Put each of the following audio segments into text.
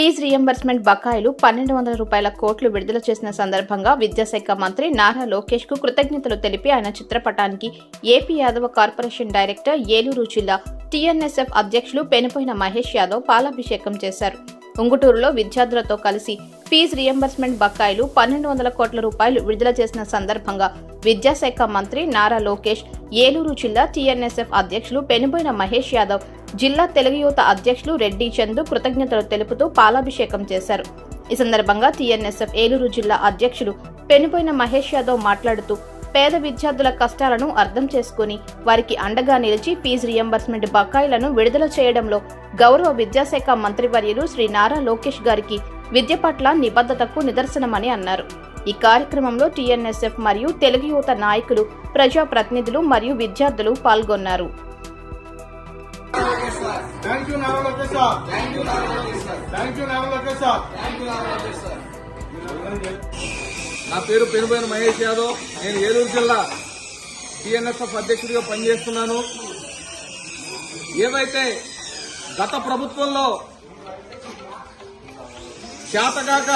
Fee reimbursement బకాయిలు పన్నెండు వందల రూపాయల కోట్లు విడుదల చేసిన సందర్భంగా విద్యాశాఖ మంత్రి నారా లోకేష్కు కృతజ్ఞతలు తెలిపి ఆయన చిత్రపటానికి AP Yadava corporation director Eluru జిల్లా టీఎన్ఎస్ఎఫ్ అధ్యక్షులు పెనుపోయిన మహేష్ యాదవ్ పాలాభిషేకం చేశారు. ఉంగుటూరులో విద్యార్థులతో కలిసి ఫీజు రియంబర్స్మెంట్ బకాయిలు పన్నెండు వందల కోట్ల రూపాయలు విడుదల చేసిన సందర్భంగా విద్యాశాఖ మంత్రి నారా లోకేష్ ఏలూరు జిల్లా టీఎన్ఎస్ఎఫ్ అధ్యక్షులు పెనుబోయిన మహేష్ యాదవ్ జిల్లా తెలుగు యువత అధ్యక్షులు రెడ్డి చందు కృతజ్ఞతలు తెలుపుతూ పాలాభిషేకం చేశారు. ఈ సందర్భంగా టీఎన్ఎస్ఎఫ్ ఏలూరు జిల్లా అధ్యక్షులు పెనుబోయిన మహేష్ యాదవ్ మాట్లాడుతూ పేద విద్యార్థుల కష్టాలను అర్థం చేసుకుని వారికి అండగా నిలిచి ఫీజు రియంబర్స్మెంట్ బకాయిలను విడుదల చేయడంలో గౌరవ విద్యాశాఖ మంత్రివర్యులు శ్రీ నారా లోకేష్ గారికి విద్య పట్ల నిబద్ధతకు నిదర్శనమని అన్నారు. ఈ కార్యక్రమంలో టీఎన్ఎస్ఎఫ్ మరియు తెలుగు యువత నాయకులు ప్రజాప్రతినిధులు మరియు విద్యార్థులు పాల్గొన్నారు. నా పేరు పెనుబోయిన మహేష్ యాదవ్. నేను ఏలూరు జిల్లా టీఎన్ఎస్ఎఫ్ అధ్యక్షుడిగా పనిచేస్తున్నాను. ఏవైతే గత ప్రభుత్వంలో చేతగాక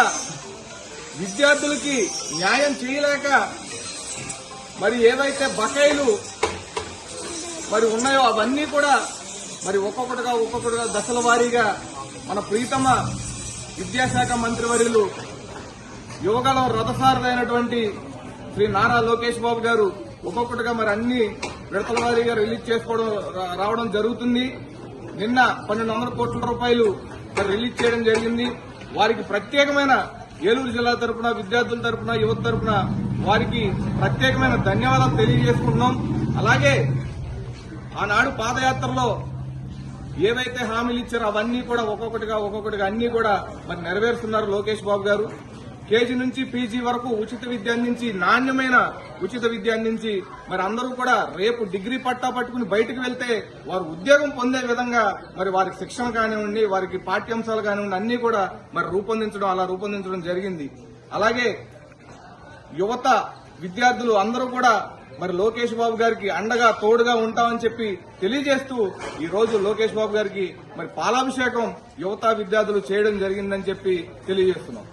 విద్యార్థులకి న్యాయం చేయలేక మరి ఏవైతే బకాయిలు మరి ఉన్నాయో అవన్నీ కూడా మరి ఒక్కొక్కటిగా ఒక్కొక్కటిగా దశల వారీగా మన ప్రీతమ విద్యాశాఖ మంత్రివర్యులు యువగలం రథసారులైనటువంటి శ్రీ నారా లోకేష్ బాబు గారు ఒక్కొక్కటిగా మరి అన్ని విడతల వారీగా రిలీజ్ చేసుకోవడం రావడం జరుగుతుంది. నిన్న పన్నెండు వందల కోట్ల రూపాయలు రిలీజ్ చేయడం జరిగింది. వారికి ప్రత్యేకమైన ఏలూరు జిల్లా తరపున విద్యార్థుల తరపున యువత తరపున వారికి ప్రత్యేకమైన ధన్యవాదాలు తెలియజేసుకుంటున్నాం. అలాగే ఆనాడు పాదయాత్రలో ఏవైతే హామీలు ఇచ్చారో అవన్నీ కూడా ఒక్కొక్కటిగా ఒక్కొక్కటిగా అన్ని కూడా మరి నెరవేరుస్తున్నారు లోకేష్ బాబు గారు. కేజీ నుంచి పీజీ వరకు ఉచిత విద్య అందించి నాణ్యమైన ఉచిత విద్య అందించి మరి అందరూ కూడా రేపు డిగ్రీ పట్టా పట్టుకుని బయటకు వెళ్తే వారు ఉద్యోగం పొందే విధంగా మరి వారికి శిక్షణ కానివ్వండి వారికి పాఠ్యాంశాలు కానివ్వండి అన్ని కూడా మరి రూపొందించడం అలా రూపొందించడం జరిగింది. అలాగే యువత విద్యార్థులు అందరూ కూడా మరి లోకేష్ బాబు గారికి అండగా తోడుగా ఉంటామని చెప్పి తెలియజేస్తూ ఈ రోజు లోకేష్ బాబు గారికి మరి పాలాభిషేకం యువత విద్యార్థులు చేయడం జరిగిందని చెప్పి తెలియజేస్తున్నాం.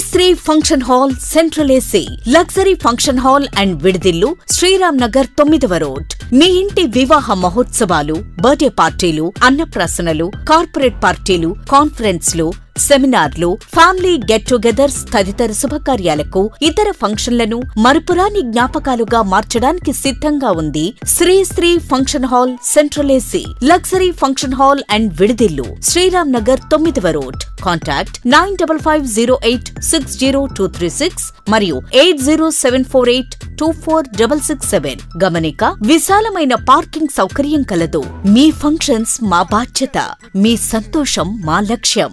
Sri function hall central AC luxury function hall and విడిదిల్లు Sriram Nagar తొమ్మిదవ రోడ్. మీ ఇంటి వివాహ మహోత్సవాలు బర్త్డే పార్టీలు అన్నప్రాసనలు కార్పొరేట్ పార్టీలు కాన్ఫరెన్స్లు సెమినార్లు ఫ్యామిలీ గెట్ టుగెదర్స్ తదితర శుభకార్యాలకు ఇతర ఫంక్షన్లను మరుపురాని జ్ఞాపకాలుగా మార్చడానికి సిద్ధంగా ఉంది Sri Sri function hall central AC luxury function hall and విడిదిల్లు Sriram Nagar తొమ్మిదవ road. Contact nine double five zero eight six zero two three six మరియు eight zero seven four eight two four double six seven. గమనిక విశాలమైన parking సౌకర్యం కలదు. మీ functions మా బాధ్యత. మీ సంతోషం మా లక్ష్యం.